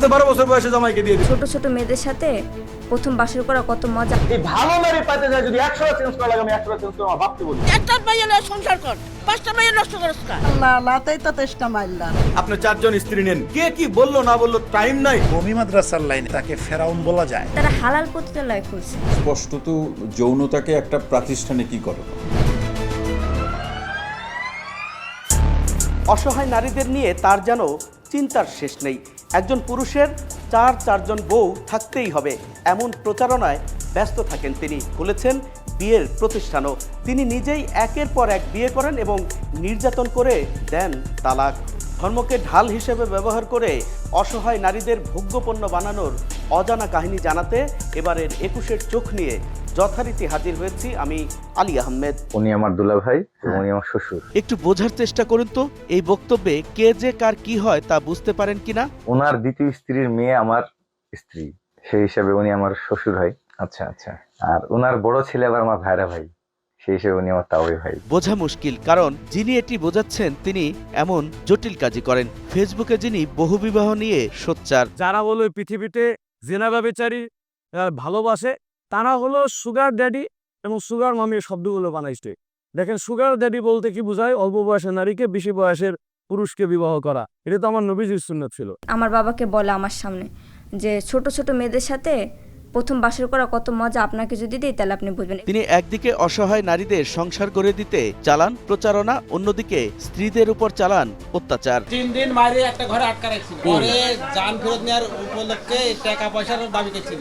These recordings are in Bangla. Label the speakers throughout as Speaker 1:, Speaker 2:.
Speaker 1: আপনি বারো বছর বয়সে জামাইকে দিয়ে
Speaker 2: ছোট ছোট মেয়েদের সাথে প্রথম বাসর করা কত মজা।
Speaker 1: এই ভালো নারী পাইতে যায় যদি একশো চেঞ্জ করা লাগে আমি একশো চেঞ্জ করে আমার বাপকে বলি।
Speaker 3: একটা মেয়ে লয় সংসার কর পাঁচটা মেয়ে নষ্ট করস কা।
Speaker 4: আল্লাহ লাতেই তো তেষ্টা মারলাম
Speaker 1: আপনি চারজন স্ত্রী নেন। কে কি বলল না বলল টাইম নাই।
Speaker 5: কমি মাদ্রাসার লাইনে তাকে ফেরাউন বলা যায়।
Speaker 2: তারা হালাল পতিতালয় খুলছে
Speaker 6: স্পষ্টত যৌনতাকে একটা প্রাতিষ্ঠানিকীকরণ
Speaker 7: অসহায় নারীদের নিয়ে তার যেন চিন্তার শেষ নেই। একজন পুরুষের চার চারজন বউ থাকতেই হবে, এমন প্রচারণায় ব্যস্ত থাকেন তিনি, বলেছেন বিয়ের প্রতিষ্ঠানও। তিনি নিজেই একের পর এক বিয়ে করেন এবং নির্যাতন করে দেন তালাক। ধর্মকে ঢাল হিসেবে ব্যবহার করে অসহায় নারীদের ভোগ্যপণ্য বানানোর অজানা কাহিনী জানাতে এবারের একুশের চোখ নিয়ে যথারীতি হাজির হয়েছি আমি আলী আহমেদ।
Speaker 8: উনি আমার দুলা ভাই উনি আমার শ্বশুর।
Speaker 7: একটু বোঝার চেষ্টা করুন তো এই বক্তব্যে কে যে কার কি হয় তা বুঝতে পারেন কিনা?
Speaker 8: ওনার দ্বিতীয় স্ত্রীর মেয়ে আমার স্ত্রী সেই হিসাবে উনি আমার শ্বশুর হয় আচ্ছা আচ্ছা। আর ওনার বড় ছেলে আবার আমার ভাইরা ভাই সেই হিসেবে উনি আমার তাওই ভাই
Speaker 7: বোঝা মুশকিল কারণ যিনি এটি বোঝাচ্ছেন তিনি এমন জটিল কাজই করেন। ফেসবুকে যিনি বহুবিবাহ নিয়ে সোচ্চার।
Speaker 9: যারা এই পৃথিবীতে জেনা ব্যবচারী ভালোবাসে তারা হলো সুগার ড্যাডি এবং সুগার মামি শব্দগুলো বানাইছে। দেখেন সুগার ড্যাডি বলতে কি বোঝায়? অল্প বয়সের নারীকে বেশি বয়সের পুরুষকে বিবাহ করা। এটা তো আমার নবীজির সুন্নত ছিল।
Speaker 2: আমার বাবাকে বলে আমার সামনে যে ছোট ছোট মেয়েদের সাথে প্রথম বাসর করা কত মজা আপনাকে যদি দিই তাহলে আপনি বুঝবেন।
Speaker 7: তিনি একদিকে অসহায় নারীদের সংসার করে দিতে চালান প্রচারণা অন্যদিকে স্ত্রীদের উপর চালান অত্যাচার।
Speaker 10: তিন দিন বাইরে একটা ঘরে আটকা রাখছিল। পরে যান ফেরত নেওয়ার উপলক্ষে টাকা পয়সার দাবি করছিল।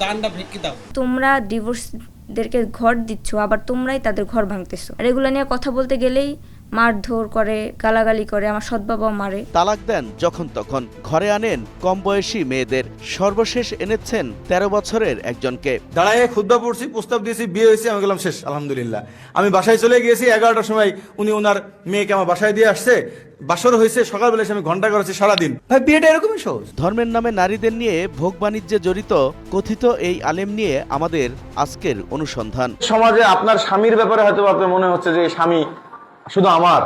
Speaker 10: যানটা ভিক্ষি দাও।
Speaker 2: তোমরা ডিভোর্সদেরকে ঘর দিচ্ছ আবার তোমরাই তাদের ঘর ভাঙতেছো। আর এগুলো নিয়ে কথা বলতে গেলেই মারধর করে গালাগালি করে আমার সৎ বাবাও মারে।
Speaker 7: তালাক দেন যখন তখন। ঘরে আনেন কম বয়সী মেয়েদের। সর্বশেষ এনেছেন ১৩ বছরের একজনকে।
Speaker 1: দাঁড়ায় খুদ্া পড়ছি প্রস্তাব দিয়েছি বিয়ে হয়েছে আমি গেলাম শেষ আলহামদুলিল্লাহ। আমি বাসায় চলে গিয়েছি এগারোটার সময় উনি ওনার মেয়েকে আমার বাসায় দিয়ে আসছে। বাসর হয়েছে সকালবেলা এসে আমি ঘণ্টা করেছি সারাদিন। ভাই বিয়েটা এরকমই সহজ।
Speaker 7: ধর্মের নামে নারীদের নিয়ে ভোগ বাণিজ্যে জড়িত কথিত এই আলেম নিয়ে আমাদের আজকের অনুসন্ধান।
Speaker 8: সমাজে আপনার স্বামীর ব্যাপারে হয়তো আপনার মনে হচ্ছে যে স্বামী শুধু আমার।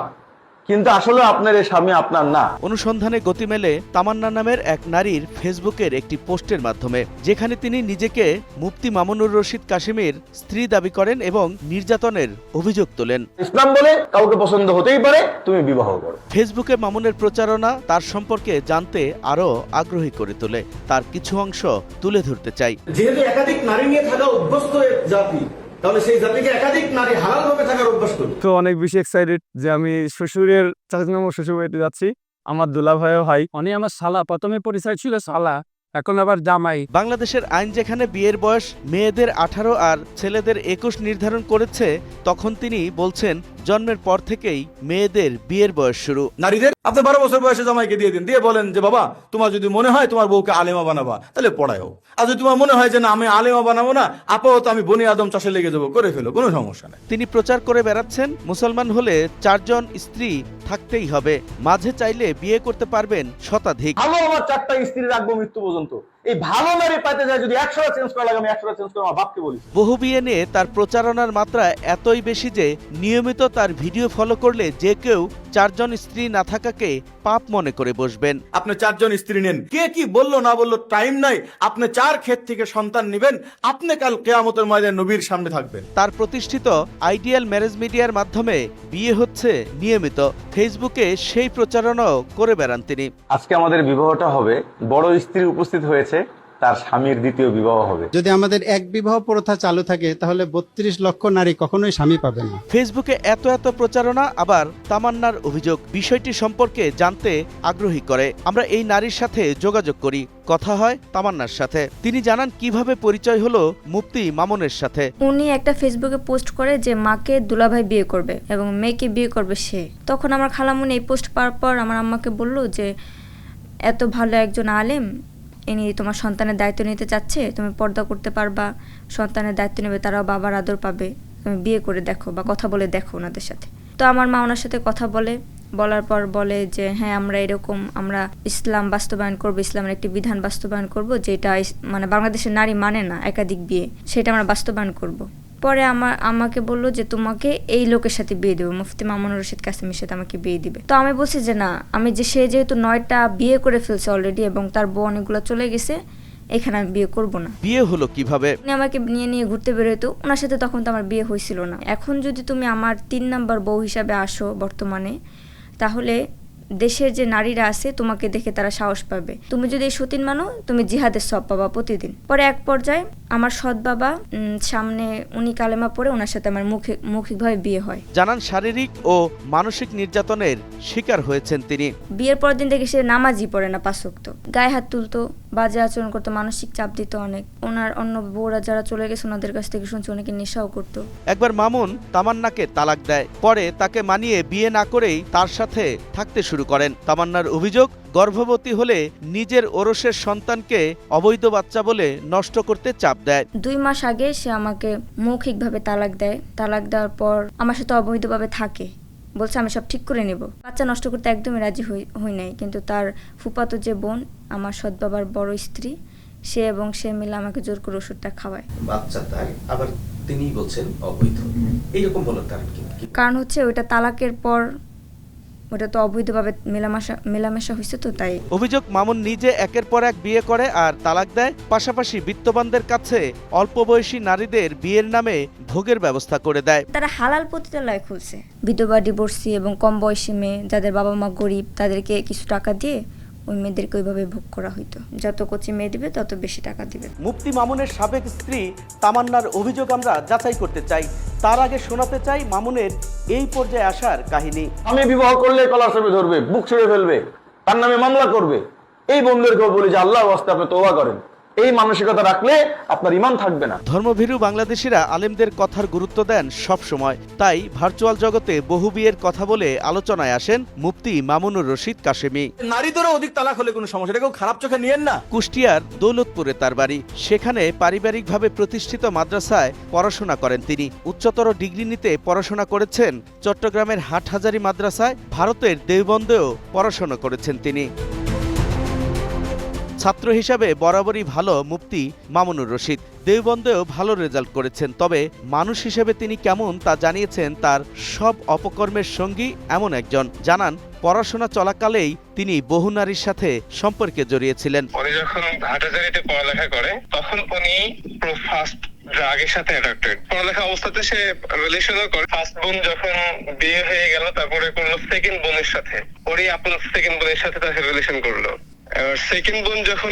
Speaker 8: কিন্তু আসলে আপনার এই স্বামী আপনার না।
Speaker 7: অনুসন্ধানে গতি মেলে তামান্না নামের এক নারীর ফেসবুকের একটি পোস্টের মাধ্যমে যেখানে তিনি নিজেকে মুফতি মামুনুর রশিদ কাশিমের স্ত্রী দাবি করেন এবং নির্যাতনের অভিযোগ তোলেন।
Speaker 8: ইসলাম বলে কাউকে পছন্দ হতেই পারে তুমি বিবাহ করো।
Speaker 7: ফেসবুকে মামুনের প্রচারণা তার সম্পর্কে জানতে আরও আগ্রহী করে তোলে। তার কিছু অংশ তুলে ধরতে চাই।
Speaker 1: যেহেতু একাধিক নারী নিয়ে থাকা অভ্যস্ত জাতি তাহলে সেই জাতিকে একাধিক নারী হালাল ভাবে থাকার অভ্যাস করি
Speaker 9: তো অনেক বেশি এক্সাইটেড যে আমি শ্বশুরের চাচাতো মামার শ্বশুর বাড়িতে যাচ্ছি। আমার দুলা ভাইও ভাই উনি আমার শালা প্রথমে পরিচয় ছিল শালা এখন আবার জামাই।
Speaker 7: বাংলাদেশের আইন যেখানে বিয়ের বয়স মেয়েদের আঠারো আর ছেলেদের একুশ নির্ধারণ করেছে তখন তিনি বলছেন জন্মের পর থেকেই মেয়েদের বিয়ের বয়স শুরু।
Speaker 1: নারীদের আপনি বারো বছর বয়সে জামাইকে দিয়ে দিন দিয়ে বলেন যে বাবা তোমার যদি মনে হয় তোমার বউকে আলেমা বানাবা তাহলে পড়ায়ও আর যদি তোমার মনে হয় যে না আমি আলেমা বানাবো না আপাতত আমি বনি আদম চাষে লেগে যাব করে ফেলো কোনো সমস্যা নেই।
Speaker 7: তিনি প্রচার করে বেড়াচ্ছেন মুসলমান হলে চারজন স্ত্রী থাকতেই হবে। মাঝে চাইলে বিয়ে করতে পারবেন শতাধিক।
Speaker 8: ভালো আমার চারটা স্ত্রী রাখব মৃত্যু পর্যন্ত। এই ভালো নারী পাইতে যায় যদি একশো চেঞ্জ করা লাগে, আমি একশোটা চেঞ্জ বাপকে বলি
Speaker 7: বহু বিয়ে নিয়ে তার প্রচারণার মাত্রা এতই বেশি যে নিয়মিত তার ভিডিও ফলো করলে যে কেউ চারজন স্ত্রী না থাকাকে পাপ মনে করে বসবেন।
Speaker 1: আপনি চারজন স্ত্রী নেন। কে কি বলল না বলল টাইম নাই। আপনি চার ক্ষেত থেকে সন্তান নেবেন। আপনি কাল কেয়ামতের ময়দানে নবীর সামনে থাকবেন।
Speaker 7: তার প্রতিষ্ঠিত আইডিয়াল ম্যারেজ মিডিয়ার মাধ্যমে বিয়ে হচ্ছে নিয়মিত। ফেসবুকে সেই প্রচারণাও করে বেড়ান তিনি।
Speaker 8: আজকে আমাদের বিবাহটা হবে। বড় স্ত্রী উপস্থিত হয়েছে। তার স্বামীর দ্বিতীয় বিবাহ হবে।
Speaker 11: যদি আমাদের এক বিবাহ প্রথা চালু থাকে তাহলে বত্রিশ লক্ষ নারী কখনোই স্বামী পাবে না।
Speaker 7: ফেসবুকে এত এত প্রচারণা আবার তামান্নার অভিযোগ। বিষয়টি সম্পর্কে জানতে আগ্রহী করে। আমরা এই নারীর সাথে যোগাযোগ করি। কথা হয় তামান্নার সাথে। তিনি জানান কীভাবে পরিচয় হলো মুফতি মামুনের সাথে।
Speaker 2: উনি একটা ফেসবুকে পোস্ট করে যে মাকে দুলাভাই বিয়ে করবে এবং মেয়েকে বিয়ে করবে সে। তখন আমার খালামুনি এই পোস্ট পাওয়ার পর আমার আম্মাকে বলল যে এত ভালো একজন আলেম ইনি তোমার সন্তানের দায়িত্ব নিতে চাচ্ছে, তুমি পর্দা করতে পারবা, সন্তানের দায়িত্ব নেবে, তারাও বাবার আদর পাবে। তুমি বিয়ে করে দেখো বা কথা বলে দেখো ওনাদের সাথে। তো আমার মা ওনার সাথে কথা বলে, বলার পর বলে যে হ্যাঁ আমরা এরকম, আমরা ইসলাম বাস্তবায়ন করব, ইসলামের একটি বিধান বাস্তবায়ন করব, যেটা মানে বাংলাদেশের নারী মানে না, একাধিক বিয়ে, সেটা আমরা বাস্তবায়ন করব। পরে আমার আমাকে বলল যে তোমাকে এই লোকের সাথে বিয়ে দেবো। মুফতি মামুনুর রশিদ কাসিমের সাথে আমাকে বিয়ে দিবে। তো আমি বলছি যে না আমি যে সে যেহেতু নয়টা বিয়ে করে ফেলছে অলরেডি এবং তার বউ অনেকগুলো চলে গেছে এখানে আমি বিয়ে করব না।
Speaker 7: বিয়ে হলো কীভাবে?
Speaker 2: উনি আমাকে নিয়ে নিয়ে ঘুরতে বেরোতো ওনার সাথে তখন তো আমার বিয়ে হয়েছিল না। এখন যদি তুমি আমার তিন নাম্বার বউ হিসাবে আসো বর্তমানে তাহলে দেশের যে নারীরা আছে তোমাকে দেখে তারা সাহস পাবে। তুমি যদি এই সতীন মানো তুমি জিহাদের সব পাবা প্রতিদিন। পরে এক পর্যায়ে আমার সৎ বাবা সামনে উনি কালেমা পড়ে ওনার সাথে আমার মুখে মৌখিকভাবে বিয়ে হয়।
Speaker 7: জানান শারীরিক ও মানসিক নির্যাতনের শিকার হয়েছেন তিনি।
Speaker 2: বিয়ের পর দিন থেকে সে নামাজই পড়ে না পাশক্ত গায়ে হাত তুলতো বাজে আচরণ করতো মানসিক চাপ দিত অনেক। ওনার অন্য বউরা যারা চলে গেছে ওনাদের কাছ থেকে শুনছি অনেকে নেশাও করতো।
Speaker 7: একবার মামুন তামান্নাকে তালাক দেয়। পরে তাকে মানিয়ে বিয়ে না করেই তার সাথে থাকতে শুরু করেন। তামান্নার অভিযোগ গর্ভবতী হলে নিজের ওরসের সন্তানকে অবৈধ বাচ্চা বলে নষ্ট করতে চাপ দেয়।
Speaker 2: দুই মাস আগে সে আমাকে মৌখিকভাবে তালাক দেয়। তালাক দেওয়ার পর আমার সাথে অবৈধভাবে থাকে। বলছে আমি সব ঠিক করে নেব। বাচ্চা নষ্ট করতে একদমই রাজি হই নাই। কিন্তু তার ফুপাতো যে বোন আমার সৎ বাবার বড় স্ত্রী সে এবং সে মিলে আমাকে জোর করে ওষুধটা খাওয়ায়।
Speaker 12: বাচ্চা তার আবার তিনি বলছেন অবৈধ। এইরকম বলার কারণ কি?
Speaker 2: কারণ হচ্ছে ওইটা তালাকের পর ওটা তো অবৈধভাবে মেলামেশা মেলামেশা হয়েছে তো তাই।
Speaker 7: অভিযোগ মামুন নিজে একের পর এক বিয়ে করে আর তালাক দেয়। পাশাপাশি বিত্তবানদের কাছে অল্প বয়সী নারীদের বিয়ের নামে ভোগের ব্যবস্থা করে দেয়।
Speaker 2: তারা হালাল পতিতালয় খুলছে। বিধবা ডিভোর্সি এবং কম বয়সী মেয়ে যাদের বাবা মা গরিব তাদেরকে কিছু টাকা দিয়ে ওই মেয়েদেরকে ওইভাবে ভোগ করা হইতো। যত কচি মেয়ে দিবে তত বেশি টাকা দিবে।
Speaker 7: মুক্তি মামুনের সাবেক স্ত্রী তামান্নার অভিযোগ আমরা যাচাই করতে চাই। তার আগে শোনাতে চাই মামুনের এই পর্যায়ে আসার কাহিনী।
Speaker 8: আমি বিবাহ করলে কলার সবে ধরবে বুক ছেড়ে ফেলবে তার নামে মামলা করবে। এই বন্ধুদেরকেও বলি যে আল্লাহ আস্তে আপনি তোবা করেন। এই মানসিকতা রাখলে আপনার ইমান থাকবে না।
Speaker 7: ধর্মভীরু বাংলাদেশিরা আলেমদের কথার গুরুত্ব দেন সব সময় তাই ভার্চুয়াল জগতে বহু বিয়ের কথা বলে আলোচনায় আসেন মুফতি মামুনুর রশিদ কাশেমি।
Speaker 1: নারীদেরও অধিক তালাক হলে কোনো সমস্যা এটা কেউ খারাপ চোখে নিয়েন না।
Speaker 7: কুষ্টিয়ার দৌলতপুরে তার বাড়ি। সেখানে পারিবারিকভাবে প্রতিষ্ঠিত মাদ্রাসায় পড়াশোনা করেন তিনি। উচ্চতর ডিগ্রি নিতে পড়াশোনা করেছেন। চট্টগ্রামের হাটহাজারি মাদ্রাসায় ভারতের দেওবন্দেও পড়াশোনা করেছেন তিনি। ছাত্র হিসাবে বরাবরই ভালো মুফতি মামুনুর রশিদ। দেওবন্দেও ভালো রেজাল্ট করেছেন, তবে মানুষ হিসেবে তিনি কেমন তা জানিয়েছেন তার সব অপকর্মের সঙ্গী এমন একজন। জানান, পড়াশোনা চলাকালেই তিনি বহু নারীর সাথে সম্পর্কে জড়িয়েছিলেন।
Speaker 8: যখন পড়ালেখা করে, তখন উনি ফার্স্ট ড্রাগের সাথে অ্যাডাক্টেড পড়ালেখা অবস্থাতে সে করে। ফার্স্ট বোন যখন বিয়ে হয়ে গেল, তারপরে সেকেন্ড বোনের সাথে। ওরই আপনার সেকেন্ড বোনের সাথে তাকে রিলেশন করল। সেকেন্ড বোন যখন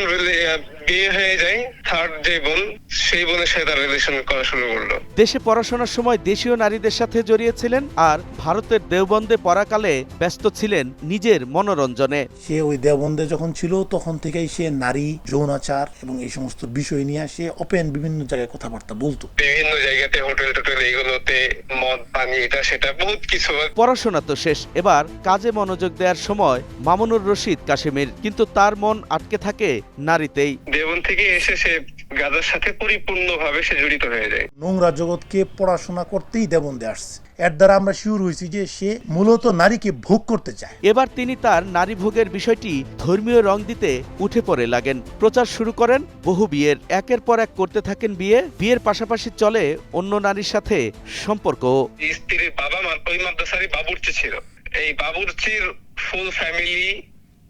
Speaker 8: বিয়ে হয়ে যায় থার্ড যে বোন সেই বোনের সাথে তার রিলেশন করা শুরু করল।
Speaker 7: দেশে পড়াশোনার সময় দেশীয় নারীদের সাথে জড়িয়েছিলেন আর ভারতের দেওবন্দে পড়াকালে ব্যস্ত ছিলেন নিজের মনোরঞ্জনে।
Speaker 5: সে ওই দেওবন্দে যখন ছিল তখন থেকেই সে নারী যৌনাচার এবং এই সমস্ত বিষয় নিয়ে সে ওপেন বিভিন্ন জায়গায় কথাবার্তা বলতো।
Speaker 8: বিভিন্ন জায়গাতে হোটেল টোটেল এগুলোতে মদ পানি এটা সেটা বহুত কিছু।
Speaker 7: পড়াশোনা তো শেষ। এবার কাজে মনোযোগ দেওয়ার সময় মামুনুর রশিদ কাশেমির। কিন্তু তার মন আটকে থাকে নারীতেই।
Speaker 8: দেবন থেকে এসে সে গাজার সাথে পরিপূর্ণভাবে সে জড়িত হয়ে যায়।
Speaker 5: নোংরা জগৎকে পড়াশোনা করতেই দেবন্দে আসছে। এর দ্বারা আমরা শিওর হয়েছি যে সে মূলত নারীকে ভোগ করতে চায়।
Speaker 7: এবার তিনি তার নারী ভোগের বিষয়টি ধর্মীয় রং দিতে উঠে পড়ে লাগেন। প্রচার শুরু করেন বহু বিয়ের। একের পর এক করতে থাকেন বিয়ে। বিয়ের পাশাপাশি চলে অন্য নারীর সাথে সম্পর্ক
Speaker 8: স্ত্রীর বাবা মা ওই মাদ্রাসারই বাবুর্চি ছিল। এই বাবুর্চির ফুল ফ্যামিলি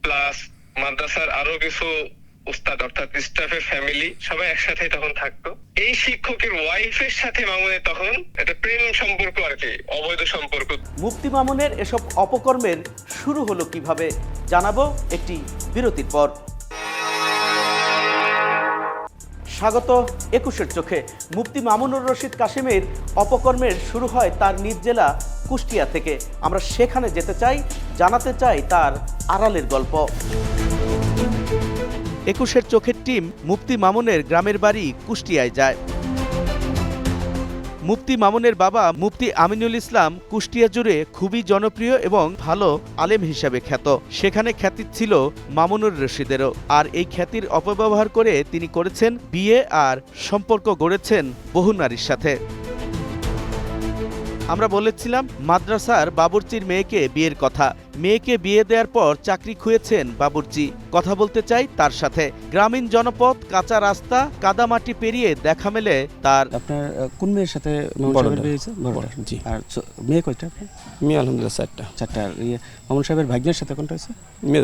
Speaker 8: প্লাস মাদ্রাসার আরও কিছু উস্তাদ, অর্থাৎ স্টাফের ফ্যামিলি সবাই একসাথে তখন থাকতো। এই শিক্ষকের ওয়াইফের সাথে মামুনের তখন একটা প্রেম সম্পর্ক আর কি, অবৈধ সম্পর্ক।
Speaker 7: মুক্তি মামুনের এসব অপকর্মের শুরু হলো কীভাবে জানাব একটি বিরতির পর। স্বাগত একুশের চোখে। মুফতি মামুনুর রশিদ কাশিমের অপকর্মের শুরু হয় তার নিজ জেলা কুষ্টিয়া থেকে। আমরা সেখানে যেতে চাই, জানাতে চাই তার আড়ালের গল্প। একুশের চোখের টিম মুফতি মামুনের গ্রামের বাড়ি কুষ্টিয়ায় যায়। মুফতি মামুনের বাবা মুফতি আমিনুল ইসলাম কুষ্টিয়া জুড়ে খুবই জনপ্রিয় এবং ভালো আলেম হিসাবে খ্যাত। সেখানে খ্যাতি ছিল মামুনুর রশিদেরও। আর এই খ্যাতির অপব্যবহার করে তিনি করেছেন বিয়ে আর সম্পর্ক গড়েছেন বহু নারীর সাথে। আমরা বলেছিলাম মাদ্রাসার বাবুর্চির মেয়েকে বিয়ের কথা। মেয়েকে বিয়ে দেওয়ার পর চাকরি খুঁয়েছেন বাবুর্চি। কথা বলতে চাই তার সাথে। গ্রামীণ জনপদ কাঁচা রাস্তা কাদামাটি পেরিয়ে দেখা মেলে তার।
Speaker 10: আপনার কোন মেয়ের সাথে জি। আর মেয়ে কয়টা?
Speaker 12: মেয়ে আলহামদুলিল্লাহ চারটা।
Speaker 10: চারটা ইয়ে মামুন সাহেবের ভাগ্নের সাথে কোনটা হয়েছে?
Speaker 12: মেয়ে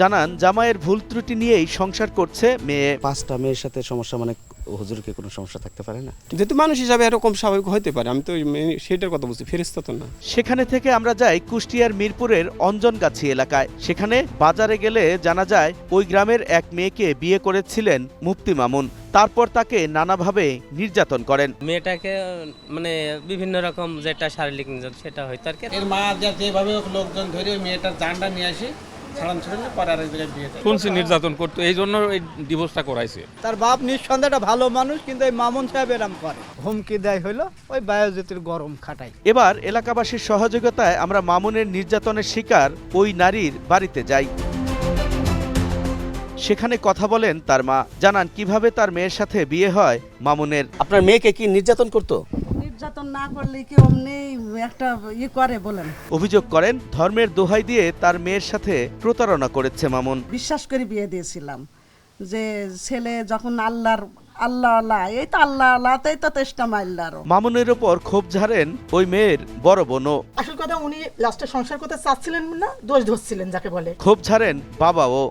Speaker 7: জানান জামাইয়ের ভুল ত্রুটি নিয়েই সংসার করছে মেয়ে।
Speaker 10: পাঁচটা মেয়ের সাথে সমস্যা মানে হুজুরকে কোনো সমস্যা থাকতে পারে না?
Speaker 12: যেহেতু মানুষ হিসাবে এরকম স্বাভাবিক হতে পারে আমি তো ওই- সেটার কথা বলছি ফেরিস্তা তো না।
Speaker 7: সেখানে থেকে আমরা যাই কুষ্টিয়ার মিরপুরের অঞ্জনগাছি এলাকায়। সেখানে বাজারে গেলে জানা যায় ওই গ্রামের এক মেয়েকে বিয়ে করেছিলেন মুফতি মামুন। তারপর তাকে নানাভাবে নির্যাতন করেন।
Speaker 10: মেয়েটাকে মানে বিভিন্ন রকম যেটা শারীরিক নির্যাতন সেটা হয়তো আর কি।
Speaker 3: এর মা যা যেভাবে লোকজন ধরে ওই মেয়েটার জানটা নিয়ে আসি ছড়ান পরে আর এক জায়গায় বিয়ে দেয়।
Speaker 9: শুনছি নির্যাতন করতো এই জন্য এই ডিভোর্সটা করাইছে।
Speaker 11: তার বাপ নিঃসন্দেহে একটা ভালো মানুষ কিন্তু এই মামুন সাহেব এরম করে। হুমকি দেয় হইল ওই বায়োজ্যোতির গরম খাটাই
Speaker 7: এবার এলাকাবাসীর সহযোগিতায় আমরা মামুনের নির্যাতনের শিকার ওই নারীর বাড়িতে যাই। সেখানে কথা বলেন তার মা। জানান কীভাবে তার মেয়ের সাথে বিয়ে হয় মামুনের।
Speaker 10: আপনার মেয়েকে কি নির্যাতন করতো?
Speaker 4: নির্যাতন না করলে কি অমনি একটা ই করে বলেন?
Speaker 7: অভিযোগ করেন ধর্মের দোহাই দিয়ে তার মেয়ের সাথে প্রতারণা করেছে মামুন।
Speaker 4: বিশ্বাস করে বিয়ে দিয়েছিলাম যে ছেলে যখন আল্লাহর আল্লাহ আল্লাহ এই তো আল্লাহ আল্লাহতেই তো তেষ্টা মারলারও
Speaker 7: মামুনের ওপর ক্ষোভ ঝাড়েন ওই মেয়ের বড় বোনও।
Speaker 3: আসল কথা উনি লাস্টে সংসার করতে চাচ্ছিলেন না দোষ ধরছিলেন যাকে বলে।
Speaker 7: ক্ষোভ ঝাড়েন বাবাও।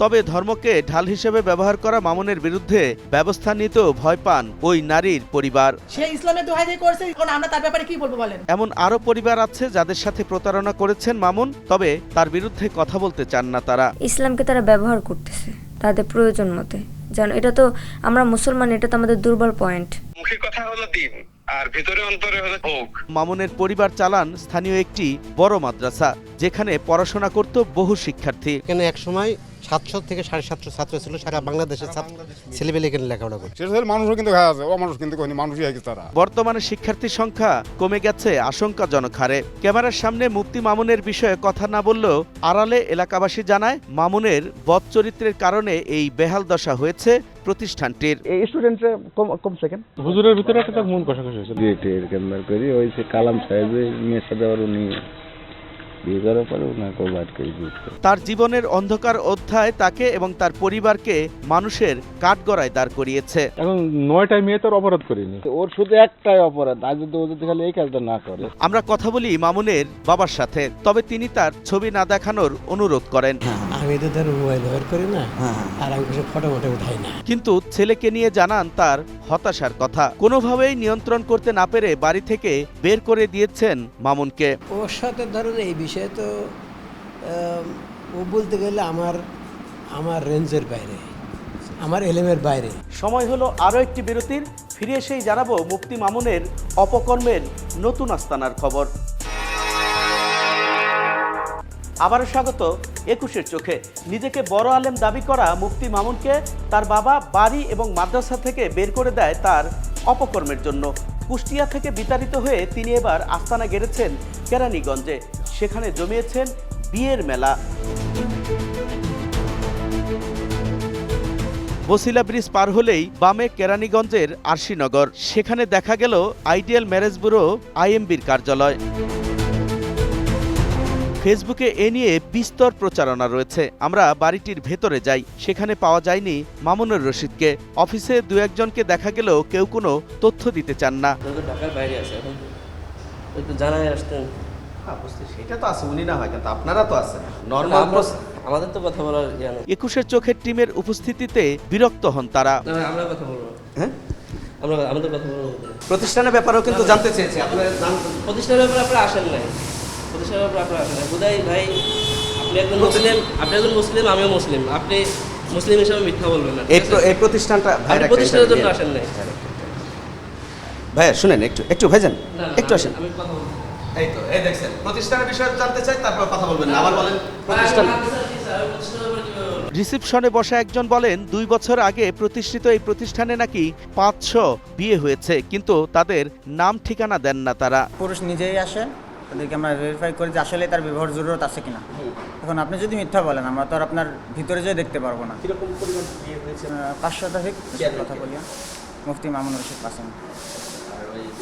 Speaker 7: তবে ধর্মকে ঢাল হিসেবে ব্যবহার করা মামুনের বিরুদ্ধে ব্যবস্থা নিতেও ভয় পান ওই নারীর পরিবার।
Speaker 3: সে ইসলামের দোহাই দিয়ে করছে এখন আমরা তার ব্যাপারে কি বলব বলেন?
Speaker 7: এমন আরও পরিবার আছে যাদের সাথে প্রতারণা করেছেন মামুন তবে তার বিরুদ্ধে কথা বলতে চান না তারা।
Speaker 2: ইসলামকে তারা ব্যবহার করতেছে তাদের প্রয়োজন মতে। যেন এটা তো আমরা মুসলমান এটা তো আমাদের দুর্বল পয়েন্ট
Speaker 8: মুখের কথা হলো দিন আর ভিতরে অন্তরে হলো ভোগ।
Speaker 7: মামুনের পরিবার চালান স্থানীয় একটি বড় মাদ্রাসা যেখানে পড়াশোনা করত বহু শিক্ষার্থী।
Speaker 10: এখানে এক সময় সাতশো থেকে সাড়ে সাতশো ছাত্র ছিল সারা বাংলাদেশের এখানে লেখাপড়া করছে।
Speaker 9: মানুষও কিন্তু খাওয়া আছে ও মানুষ কিন্তু মানুষই হয়ে তারা।
Speaker 7: বর্তমানে শিক্ষার্থীর সংখ্যা কমে গেছে আশঙ্কাজনক হারে। ক্যামেরার সামনে মুক্তি মামুনের বিষয়ে কথা না বললেও আড়ালে এলাকাবাসী জানায় মামুনের বদ চরিত্রের কারণে এই বেহাল দশা হয়েছে প্রতিষ্ঠানটির।
Speaker 9: হুজুরের ভিতরে একটা মন কষাকষি হয়েছে।
Speaker 13: করি কালাম সাহেবের মেয়ের সাথে আবার উনি বিয়ে করার পরে
Speaker 7: তার জীবনের অন্ধকার অধ্যায় তাকে এবং তার পরিবারকে মানুষের কাঠগড়ায় দাঁড় করিয়েছে।
Speaker 9: এখন নয়টায় মেয়ে তোর অপরাধ করিনি।
Speaker 13: ওর শুধু একটাই অপরাধ আজ যদি ও যদি খালি এই কাজটা না করে।
Speaker 7: আমরা কথা বলি মামুনের বাবার সাথে তবে তিনি তার ছবি না দেখানোর অনুরোধ করেন।
Speaker 10: আমি তো তার মোবাইল ব্যবহার করি না আর আমি কিছু ফটো ফটো উঠাই না।
Speaker 7: কিন্তু ছেলেকে নিয়ে জানান তার হতাশার কথা। কোনোভাবেই নিয়ন্ত্রণ করতে না পেরে বাড়ি থেকে বের করে দিয়েছেন মামুনকে।
Speaker 10: ওর সাথে ধরুন এই বিষয়ে তো ও বলতে গেলে আমার আমার রেঞ্জের বাইরে, আমার এলেমের বাইরে।
Speaker 7: সময় হলো আরও একটি বিরতির, ফিরে এসেই জানাব মুক্তি মামুনের অপকর্মের নতুন আস্তানার খবর। আবারও স্বাগত একুশের চোখে। নিজেকে বড় আলেম দাবি করা মুফতি মামুনকে তার বাবা বাড়ি এবং মাদ্রাসা থেকে বের করে দেয় তার অপকর্মের জন্য। কুষ্টিয়া থেকে বিতাড়িত হয়ে তিনি এবার আস্তানা গেড়েছেন কেরানীগঞ্জে। সেখানে জমিয়েছেন বিয়ের মেলা। বসিলা ব্রিজ পার হলেই বামে কেরানীগঞ্জের আরশিনগর। সেখানে দেখা গেল আইডিয়াল ম্যারেজ ব্যুরো আইএমবির কার্যালয়। ফেসবুকে এ নিয়ে বিস্তর প্রচারণা রয়েছে। আমরা বাড়িটির ভেতরে যাই। সেখানে পাওয়া যায়নি মামুনুর রশিদকে। অফিসে দু একজনকে দেখা গেলেও কেউ কোনো তথ্য দিতে চান না।
Speaker 10: ঢাকার বাইরে আছে জানাই
Speaker 7: সেটা তো আছে উনি না হয় কিন্তু আপনারা তো আছেন।
Speaker 10: আমাদের তো কথা বলার
Speaker 7: একুশের চোখের টিমের উপস্থিতিতে বিরক্ত হন তারা।
Speaker 10: আমরা কথা বলব।
Speaker 7: হ্যাঁ?
Speaker 10: আমরা আমাদের কথা বলব
Speaker 7: প্রতিষ্ঠানের ব্যাপারেও কিন্তু জানতে চেয়েছি আপনারা
Speaker 10: প্রতিষ্ঠানের উপর আপনারা আসেন নাই। প্রতিষ্ঠানের উপর আপনারা আসেন নাই। বোধহয় ভাই আপনি একজন মুসলিম আপনি একজন মুসলিম আমিও মুসলিম। আপনি মুসলিম হিসাবে মিথ্যা বলবেন না
Speaker 7: এই প্রতিষ্ঠানটা
Speaker 10: আপনি প্রতিষ্ঠানের জন্য আসেন নাই।
Speaker 7: ভাইয়া শুনেন একটু একটু ভাইজান একটু আসেন।
Speaker 10: আমি কথা বলব।
Speaker 7: এই তো এই দেখছেন। প্রতিষ্ঠানের বিষয়ে জানতে চাই তারপর কথা বলবেন আবার বলেন প্রতিষ্ঠান রিসিপশনে বসা একজন বলেন দুই বছর আগে প্রতিষ্ঠিত এই প্রতিষ্ঠানে নাকি পাঁচশো বিয়ে হয়েছে কিন্তু তাদের নাম ঠিকানা দেন না তারা।
Speaker 11: পুরুষ নিজেই আসেন ওদেরকে আমরা ভেরিফাই করি যে আসলে তার ব্যবহার জরুরত আছে কিনা। এখন আপনি যদি মিথ্যা বলেন আমরা তো আর আপনার ভিতরে যেয়ে দেখতে পারব না।
Speaker 7: কীরকম পরিমাণ বিয়ে হয়েছে?
Speaker 11: পাঁচশো শতাধিক কথা বলিয়া মুফতি মামুন রশিদ পাসেন
Speaker 10: ওই এমপি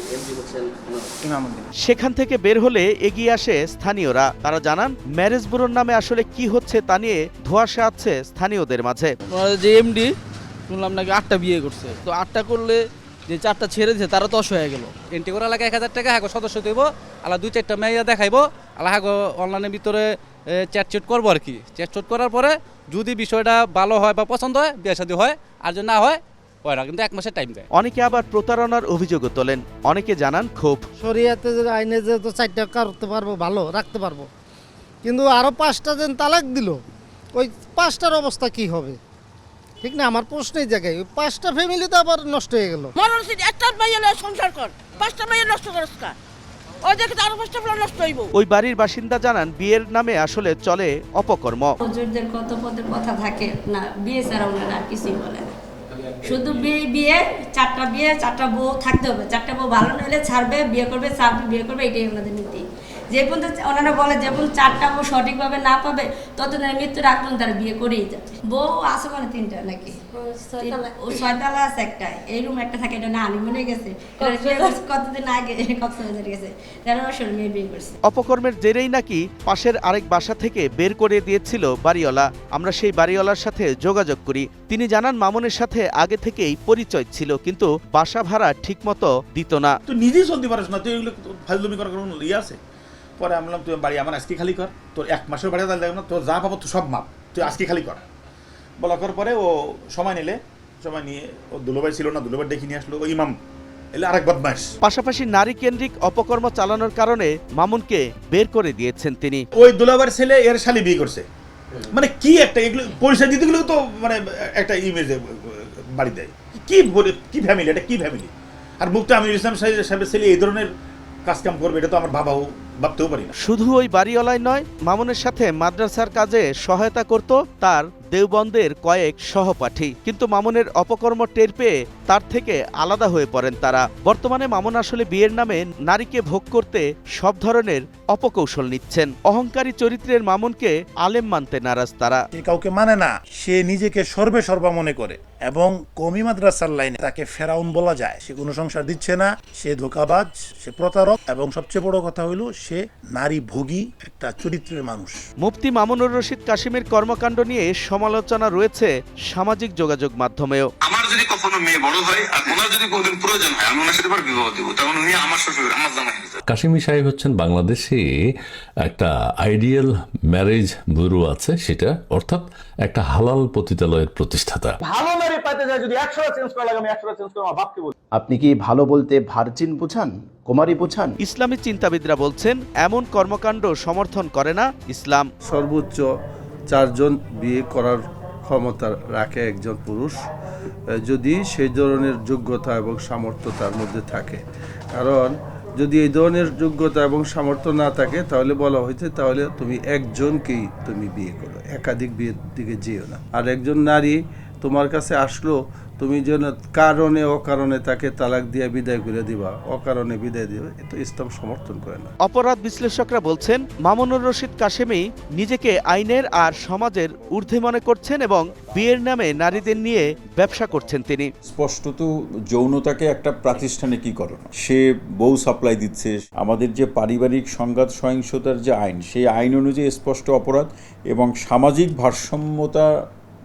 Speaker 10: হচ্ছেন ওনার
Speaker 11: ইমামুদ্দিন
Speaker 7: সেখান থেকে বের হলে এগিয়ে আসে স্থানীয়রা। তারা জানান ম্যারেজ ব্যুরোর নামে আসলে কি হচ্ছে তা নিয়ে ধোঁয়াশা আছে স্থানীয়দের মাঝে।
Speaker 3: যে এমডি শুনলাম নাকি আটটা বিয়ে করছে। তো আটটা করলে যে চারটা ছেড়ে দিয়েছে তারা দশ হয়ে গেল।
Speaker 14: এন্ট্রি করা লাগে এক হাজার টাকা হ্যাঁ সদস্য দেব আলা দুই চারটা মেয়ে দেখাইবো আলা হ্যাঁ অনলাইনের ভিতরে চ্যাট চ্যাট করব আর কি। চ্যাট চ্যাট করার পরে যদি বিষয়টা ভালো হয় বা পছন্দ হয় বিয়ে শাদী হয় আর যদি না হয় ওরা কিন্তু এক মাসের টাইম দেয়।
Speaker 7: অনেকে আবার প্রতারণার অভিযোগও তোলেন। অনেকে জানান ক্ষোভ।
Speaker 15: শরিয়াতে যে আইনে যে তো চারটা করতে পারব ভালো রাখতে পারব। কিন্তু আরও পাঁচটা যেন তালাক দিল ওই পাঁচটার অবস্থা কি হবে? ঠিক না? আমার প্রশ্নের জায়গায় ওই পাঁচটা ফ্যামিলি তো আবার নষ্ট হয়ে গেল।
Speaker 16: মরণ একটা মাইয়া সংসার কর। পাঁচটা মাইয়া নষ্ট করস ওই দেখে আরও পাঁচটা নষ্ট হইব।
Speaker 7: ওই বাড়ির বাসিন্দা জানান বিয়ের নামে আসলে চলে অপকর্ম।
Speaker 17: হুজুরদের কত পদের কথা থাকে না বিয়ে ছাড়া ওনারা আর কিছুই বলে না। শুধু বিয়ে বিয়ে, চারটা বিয়ে, চারটা বউ থাকতে হবে। চারটা বউ ভালো না হলে ছাড়বে, বিয়ে করবে, ছাড়বে, বিয়ে করবে, এটাই আমাদের নীতি। যে পর্যন্ত ওনারা বলে যে পর্যন্ত চারটা বউ সঠিকভাবে না পাবে ততদিন মৃত্যুর আগ পর্যন্ত তারা বিয়ে করেই যাবে বউ আছে মানে তিনটা নাকি? ও ছয়তলা। আছে একটা এই রুম একটা থাকে এটা না আমি মনে গেছে কতদিন আগে? কক্সবাজার গেছে। তেরো বছর মেয়ে বিয়ে করছে।
Speaker 7: অপকর্মের জেরেই নাকি পাশের আরেক বাসা থেকে বের করে দিয়েছিল বাড়িওয়ালা। আমরা সেই বাড়িওয়ালার সাথে যোগাযোগ করি। তিনি জানান মামুনের সাথে আগে থেকেই পরিচয় ছিল কিন্তু বাসা ভাড়া ঠিকমতো দিত না।
Speaker 5: তুই নিজেই চলতে পারিস না তুই এগুলো ফাজলুমি করার কোনো ইয়ে আছে? পরে আমি বললাম তুই বাড়ি আমার আজকে খালি কর। তোর এক মাসের বাড়ি তাহলে দেখো না তোর যা পাবো তুই সব মাপ। তুই আজকে খালি কর। বলা করার পরে ও সময় নিলে সময় নিয়ে ও দুলোভাই ছিল না দুলোভাই ডেকে নিয়ে আসলো ও ইমাম এলে আরেক বদমাস।
Speaker 7: পাশাপাশি নারী কেন্দ্রিক অপকর্ম চালানোর কারণে মামুনকে বের করে দিয়েছেন তিনি।
Speaker 5: ওই দুলাবার ছেলে এর শালি বিয়ে করছে। মানে কি একটা এগুলো পরিচয় দিতে গেলেও তো মানে একটা ইমেজে বাড়ি দেয়। কি বলে কি ফ্যামিলি এটা কি ফ্যামিলি আর মুক্তা আমির ইসলাম সাহেবের ছেলে এই ধরনের কাজ কাম করবে এটা তো আমার বাবাও ভাবতেও পারি না।
Speaker 7: শুধু ওই বাড়িওয়ালাই নয় মামুনের সাথে মাদ্রাসার কাজে সহায়তা করত তার দেওবন্দের কয়েক সহপাঠী। কিন্তু মামুনের অপকর্ম টের পেয়ে তার থেকে আলাদা হয়ে পড়েন তারা। বর্তমানে মামুন আসলে বিয়ের নামে নারীকে ভোগ করতে সব ধরনের অপকৌশল নিচ্ছেন। অহংকারী চরিত্রের মামুনকে আলেম মানতে নারাজ তারা।
Speaker 5: কাউকে মানে না সে নিজেকে সর্বে সর্বা মনে করে এবং কমি মাদ্রাসার লাইনে তাকে ফেরাউন বলা যায়। সে কোনো সংসার দিচ্ছে না সে ধোকাবাজ সে প্রতারক এবং সবচেয়ে বড় কথা হইল সে নারী ভোগী একটা চরিত্রের মানুষ।
Speaker 7: মুফতি মামুনুর রশিদ কাশিমের কর্মকাণ্ড নিয়ে সমালোচনা রয়েছে সামাজিক যোগাযোগ মাধ্যমেও।
Speaker 8: আমার যদি কখনো মেয়ে বড় হয় আর ওনার যদি কোনোদিন প্রয়োজন হয় আমি ওনার সাথে বিবাহ দেবো। তখন উনি আমার শ্বশুর আমার জামাই
Speaker 18: কাশিমি সাহেব হচ্ছেন বাংলাদেশে একটা আইডিয়াল ম্যারেজ ব্যুরো আছে সেটা অর্থাৎ একটা হালাল পতিতালয়ের প্রতিষ্ঠাতা।
Speaker 1: ভালো নারী পাইতে যায় যদি একশো চেঞ্জ করা লাগে আমি একশো চেঞ্জ করে আমার বাপকে বলি।
Speaker 7: আপনি কি ভালো বলতে ভার্জিন বুঝান কুমারী বুঝান? ইসলামী চিন্তাবিদরা বলছেন এমন কর্মকাণ্ড সমর্থন করে না ইসলাম।
Speaker 19: সর্বোচ্চ চারজন বিয়ে করার ক্ষমতা রাখে একজন পুরুষ যদি সেই ধরনের যোগ্যতা এবং সামর্থ্য তার মধ্যে থাকে। কারণ যদি এই ধরনের যোগ্যতা এবং সামর্থ্য না থাকে, তাহলে বলা হয়েছে, তাহলে তুমি একজনকেই তুমি বিয়ে করো। একাধিক বিয়ের দিকে যেও না। আর একজন নারী তোমার কাছে আসলো তুমি যেন কারণে অকারণে তাকে তালাক দিয়ে বিদায় করে দিবা অকারণে বিদায় দিবা এ তো ইসলাম সমর্থন করে না।
Speaker 7: অপরাধ বিশ্লেষকরা বলছেন মামুনুর রশিদ কাশেমি নিজেকে আইনের আর সমাজের ঊর্ধ্বে মনে করছেন এবং বিয়ের নামে নারীদের নিয়ে ব্যবসা করছেন তিনি।
Speaker 6: স্পষ্টত যৌনতাকে একটা প্রাতিষ্ঠানিকীকরণ সে বউ সাপ্লাই দিচ্ছে আমাদের যে পারিবারিক সংঘাত সহিংসতার যে আইন সেই আইন অনুযায়ী স্পষ্ট অপরাধ এবং সামাজিক ভারসাম্যতা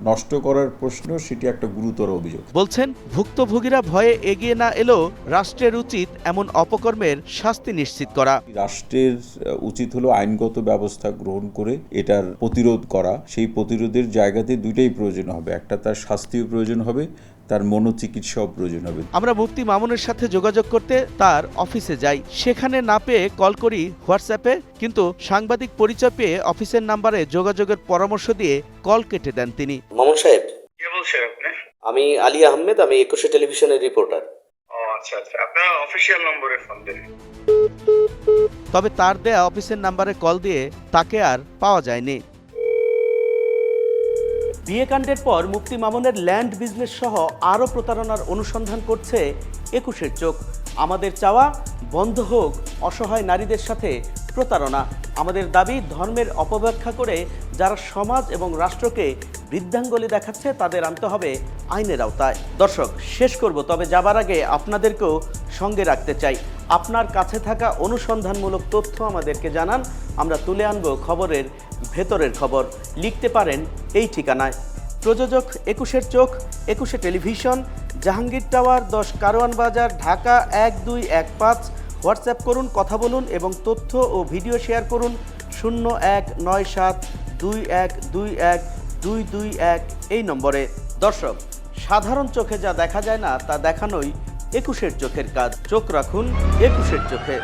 Speaker 6: নষ্ট করার প্রশ্ন সেটি একটা গুরুতর অভিযোগ।
Speaker 7: বলছেন ভুক্তভোগীরা ভয়ে এগিয়ে না এলেও রাষ্ট্রের উচিত এমন অপকর্মের শাস্তি নিশ্চিত করা।
Speaker 6: রাষ্ট্রের উচিত হলো আইনগত ব্যবস্থা গ্রহণ করে এটার প্রতিরোধ করা। সেই প্রতিরোধের জায়গাতে দুইটাই প্রয়োজন হবে। একটা তার শাস্তিও প্রয়োজন হবে তার মনোচিকিৎসাও প্রয়োজন হবে।
Speaker 7: আমরা মুফতি মামুনের সাথে যোগাযোগ করতে তার অফিসে যাই। সেখানে না পেয়ে কল করি হোয়াটসঅ্যাপে কিন্তু সাংবাদিক পরিচয় পেয়ে অফিসের নাম্বারে যোগাযোগের পরামর্শ দিয়ে কল কেটে দেন তিনি।
Speaker 10: মামুন সাহেব।
Speaker 8: কে বলছেন আপনি?
Speaker 10: আমি আলী আহমেদ আমি একুশে টেলিভিশনের রিপোর্টার।
Speaker 8: ও আচ্ছা আচ্ছা। আপনার অফিসিয়াল নম্বরে ফোন দিন।
Speaker 7: তবে তার দেয়া অফিসের নাম্বারে কল দিয়ে তাকে আর পাওয়া যায়নি। বিয়েকাণ্ডের পর মুক্তি মামুনের ল্যান্ড বিজনেস সহ আরও প্রতারণার অনুসন্ধান করছে একুশের চোখ। আমাদের চাওয়া বন্ধ হোক, অসহায় নারীদের সাথে প্রতারণা। আমাদের দাবি ধর্মের অপব্যাখ্যা করে যারা সমাজ এবং রাষ্ট্রকে বৃদ্ধাঙ্গলি দেখাচ্ছে তাদের আনতে হবে আইনের আওতায়। দর্শক, শেষ করব, তবে যাবার আগে আপনাদেরকেও সঙ্গে রাখতে চাই। আপনার কাছে থাকা অনুসন্ধানমূলক তথ্য আমাদেরকে জানান। আমরা তুলে আনব খবরের ভেতরের খবর। লিখতে পারেন এই ঠিকানায়। প্রযোজক একুশের চোখ, একুশে টেলিভিশন, জাহাঙ্গীর টাওয়ার দশ কারওয়ান বাজার, ঢাকা এক দুই এক পাঁচ। হোয়াটসঅ্যাপ করুন, কথা বলুন এবং তথ্য ও ভিডিও শেয়ার করুন শূন্য এক নয় সাত দুই এক দুই এক দুই দুই এক এই নম্বরে। দর্শক, সাধারণ চোখে যা দেখা যায় না, তা দেখানোই একুশের চোখের কাজ চোখ রাখুন একুশের চোখে।